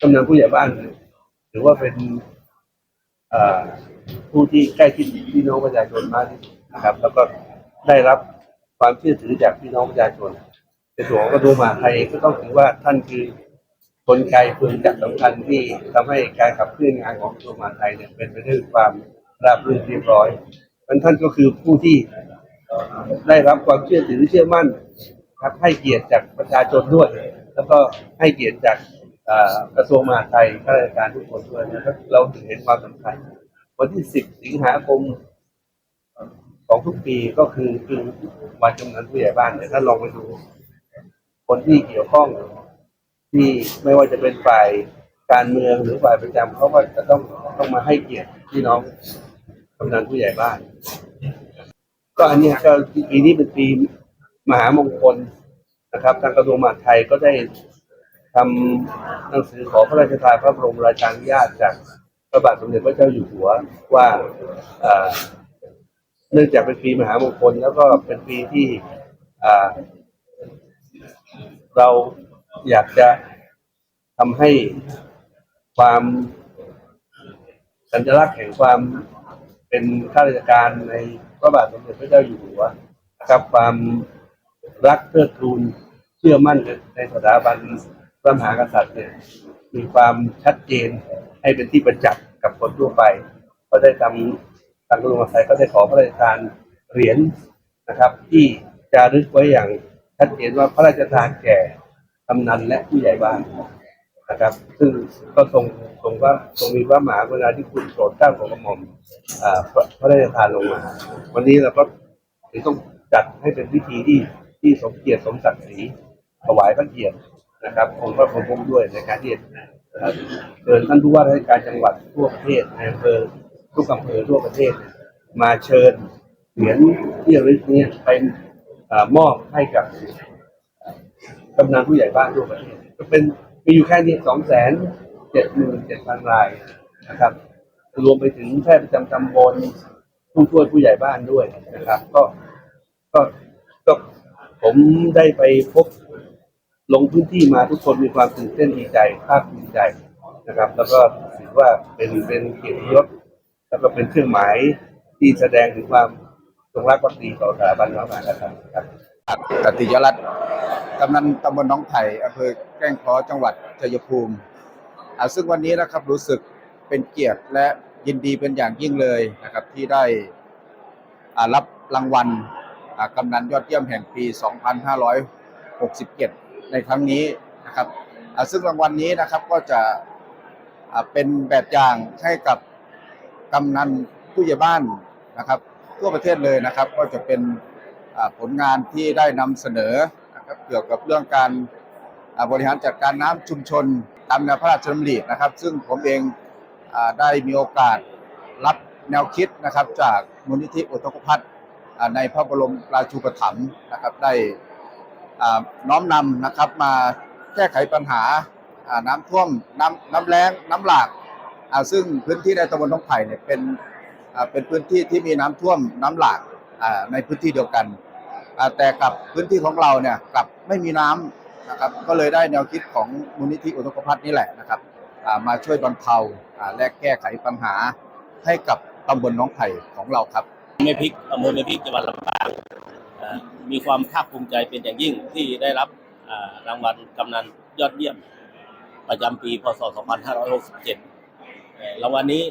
กำนันผู้ใหญ่บ้านถือว่าเป็นผู้ที่ใกล้ชิดพี่น้องประชาชนมากที่สุดนะครับ แล้วก็ได้รับความเชื่อถือจากพี่น้องประชาชนในส่วนของกระทรวงมหาดไทยก็ต้องถือว่าท่านคือกลไกเฟืองจักรสำคัญที่ทำให้การขับเคลื่อนงานของกระทรวงมหาดไทยเนี่ยเป็นไปด้วยความราบรื่นเรียบร้อยมันท่านก็คือผู้ที่ได้รับความเชื่อถือเชื่อมั่นครับให้เกียรติจากประชาชนด้วย แล้วก็ให้เกียรติจาก กระทรวงมหาดไทยข้าราชการทุกคนด้วยนะครับเราเห็นความสำคัญ วันที่10สิงหาคมของทุกปีก็คือคือวันกำนันผู้ใหญ่บ้านเนี่ยถ้าลองไปดู คนที่เกี่ยวข้องที่ไม่ว่าจะเป็นฝ่ายการเมืองหรือฝ่ายประจำเขาก็จะต้องต้องมาให้เกียรติพี่น้องกำนันผู้ใหญ่บ้าน ก็อันนี้ก็ปีนี้เป็นปีมหามงคลนะครับ ทางกระทรวงมหาดไทยก็ได้ ทำหนังสือขอพระราชทานพระบรมราชานุญาตจากพระบาทสมเด็จพระเจ้าอยู่หัวว่าเนื่องจากเป็นปีมหามงคล แล้วก็เป็นปีที่เราอยากจะทำให้ความสัญลักษณ์แห่งความเป็นข้าราชการในพระบาทสมเด็จพระเจ้าอยู่หัวนะครับความรักเทิดทูนเชื่อมั่นในสถาบัน พระมหากษัตริย์เนี่ยมีความชัดเจนให้เป็นที่ประจักษ์กับคนทั่วไป ก็ได้ทำทางกรมการไทยก็ได้ขอพระราชทานเหรียญนะครับ ที่จารึกไว้อย่างชัดเจนว่าพระราชทานแก่กำนันและผู้ใหญ่บ้านนะครับ ซึ่งก็ทรงทรงว่าทรงมีพระมหากรุณาธิคุณโปรดเกล้าของกระหม่อมอ่าพระพระราชทานลงมา วันนี้เราก็ถึงต้องจัดให้เป็นพิธีที่ที่สมเกียรติสมศักดิ์ศรีถวายพระเกียรติ นะครับองค์พระพรหมด้วยในการที่เอ่อเชิญท่านผู้ว่าราชการจังหวัดทั่วประเทศในอำเภอทุกอำเภอทั่วประเทศ มาเชิญเหรียญที่ระลึกนี้ไปอมอบให้กับกำนันผู้ใหญ่บ้านทั่วประเทศก็เป็นมีอยู่แค่นี้สองแสนเจ็ดหมื่นเจ็ดพันรายนะครับ รวมไปถึงแพทย์ประจำตำบลผู้ช่วยผู้ใหญ่บ้านด้วยนะครับ ก็ก็ก็ผมได้ไปพบ ลงพื้นที่มาทุกคนมีความตื่นเต้นดีใจภาคภูมิใจนะครับ แล้วก็ถือว่าเป็นเป็นเกียรติยศแล้วก็เป็นเครื่องหมายที่แสดงถึงความจงรักภักดีต่อสถาบันพระมหากษัตริย์ครับกติยรัตน์กำนันตำบลหน้องไผ่อำเภอแกล้งเคอจังหวัดชัยภูมิอ่าซึ่งวันนี้นะครับรู้สึกเป็นเกียรติและยินดีเป็นอย่างยิ่งเลยนะครับที่ได้อ่ารับรางวัลอ่ากำนันยอดเยี่ยมแห่งปี 2567 ในครั้งนี้นะครับซึ่งรางวัลนี้นะครับก็จะเป็นแบบอย่างให้กับกำนันผู้ใหญ่บ้านนะครับทั่วประเทศเลยนะครับ ก็จะเป็นผลงานที่ได้นำเสนอนะครับเกี่ยวกับเรื่องการบริหารจัดการน้ำชุมชนตามแนวพระราชดำรินะครับ ซึ่งผมเองอได้มีโอกาสรับแนวคิดนะครับ จากมูลนิธิอุทกภัทรอ่าในพระบรมราชูปถัมภ์นะครับได้ น้อมนำนะครับมาแก้ไขปัญหาน้ำท่วมน้ำน้ำแล้งน้ำหลากซึ่งพื้นที่ในตำบลหนองไผ่เนี่ยเป็นเป็นพื้นที่ที่มีน้ำท่วมน้ำหลากในพื้นที่เดียวกัน แต่กับพื้นที่ของเราเนี่ยกลับไม่มีน้ำนะครับก็เลยได้แนวคิดของมูลนิธิอุทกภัทนี่แหละนะครับมาช่วยบรรเทาและแก้ไขปัญหาให้กับตำบลน้องไผ่ของเราครับแม่พริกอำเภอแม่พริกจังหวัดลำปาง มีความภาคภูมิใจเป็นอย่างยิ่งที่ได้รับรางวัลกำนันยอดเยี่ยม ประจำปีพศ 2567รางวัลนี้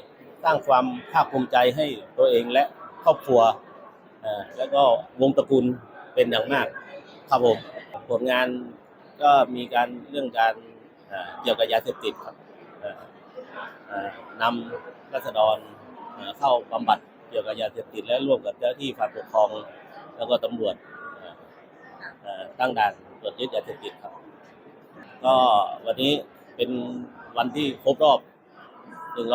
สร้างความภาคภูมิใจให้ตัวเองและครอบครัวแล้วก็วงตระกูลเป็นอย่างมากครับผมผลงานก็มีการเรื่องการเกี่ยวกับยาเสพติดครับนำรัษฎรเข้าบำบัดเกี่ยวกับยาเสพติดและร่วมกับเจ้าที่ฝ่ายปกครอง แล้วก็ตำรวจตั้งด่านตรวจยึดยาเสพติดครับ ก็วันนี้เป็นวันที่ครบรอบ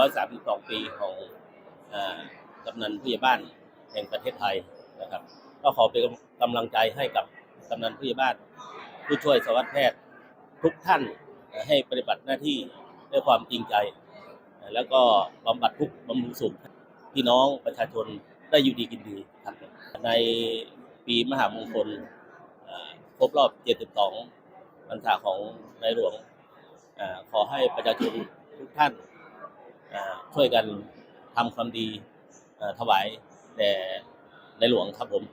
132 ปีของกำนันผู้ใหญ่บ้านแห่งประเทศไทยนะครับ ก็ขอเป็นกำลังใจให้กับกำนันผู้ใหญ่บ้าน ผู้ช่วยสวัสดแพทย์ทุกท่านให้ปฏิบัติหน้าที่ด้วยความจริงใจ แล้วก็บำบัดทุกบำรุงสุขพี่น้องประชาชนได้อยู่ดีกินดีครับ ในปีมหามงคลครบรอบ 72พรรษาของในหลวงอขอให้ประชาชนทุกท่านช่วยกันทำความดีถวายแด่ในหลวงครับผม